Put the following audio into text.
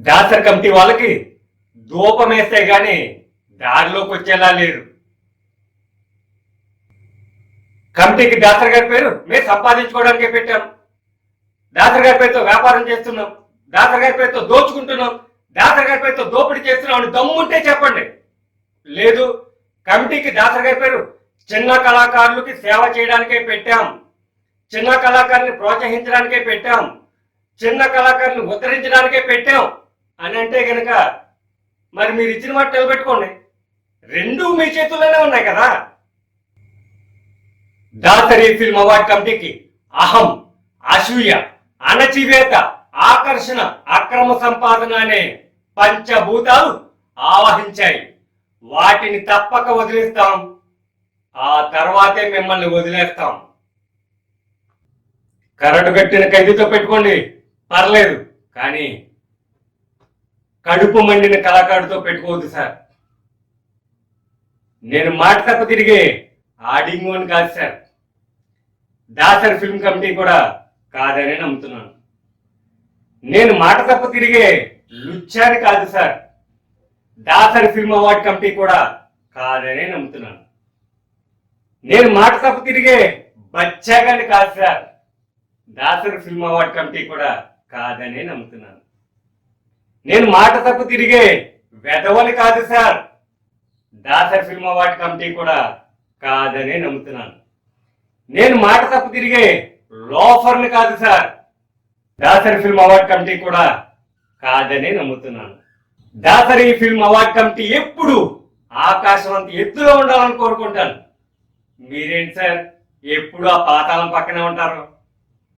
Dasari committee వాళ్ళకి దూపం వేస్తే గాని దారిలోకి వచ్చేలా లేరు. కమిటీకి దాసర్ గారి పేరు మేము సంపాదించుకోవడానికే పెట్టాం. దాసర్ గారి పేరుతో వ్యాపారం చేస్తున్నాం. దాసర్ గారి పేరుతో దోచుకుంటున్నాం. దాసర్ గారి పేరుతో దోపిడీ చేస్తున్నాం అని దమ్ముంటే చెప్పండి. లేదు కమిటీకి దాసర్ గారి పేరు చిన్న కళాకారులకి సేవ చేయడానికే పెట్టాం. చిన్న కళాకారుని ప్రోత్సహించడానికే పెట్టాం. చిన్న కళాకారుని ఉద్ధరించడానికే పెట్టాం. అని అంటే గనక మరి మీరు ఇచ్చిన మాట నిలబెట్టుకోండి. రెండు మీ చేతుల్లోనే ఉన్నాయి కదా. దాసరి ఫిల్మ్ అవార్డ్ కమిటీకి అహం అసూయ అణచివేత ఆకర్షణ అక్రమ సంపాదన అనే పంచభూతాలు ఆవహించాయి. వాటిని తప్పక వదిలేస్తాం. ఆ తర్వాతే మిమ్మల్ని వదిలేస్తాం. కరడు కట్టిన ఖైదీతో పెట్టుకోండి. పర్లేదు. కానీ కడుపు మండిన కళాకారుడితో పెట్టుకోవద్దు సార్. నేను మాట తప్ప తిరిగే ఆడింగు అని కాదు సార్. దాసర్ ఫిల్మ్ కమిటీ కూడా కాదని నమ్ముతున్నాను. నేను మాట తప్ప తిరిగే లుచ్చాని కాదు sir. Dasari film award committee కూడా కాదని నమ్ముతున్నాను. నేను మాట తప్ప తిరిగే బచ్చాగాని కాదు sir. Dasari film award committee కూడా కాదని నమ్ముతున్నాను. నేను మాట తప్పు తిరిగే వెదవని కాదు sir. Dasari film award committee కూడా కాదని నమ్ముతున్నాను. నేను మాట తప్పు తిరిగే లోఫర్ని కాదు sir. Dasari film award committee కూడా కాదని నమ్ముతున్నాను. దాసరి ఫిల్మ్ అవార్డ్ కమిటీ ఎప్పుడు ఆకాశం అంత ఎత్తులో ఉండాలని కోరుకుంటాను. మీరేంటి సార్? ఎప్పుడు ఆ పాతాళం పక్కనే ఉంటారు?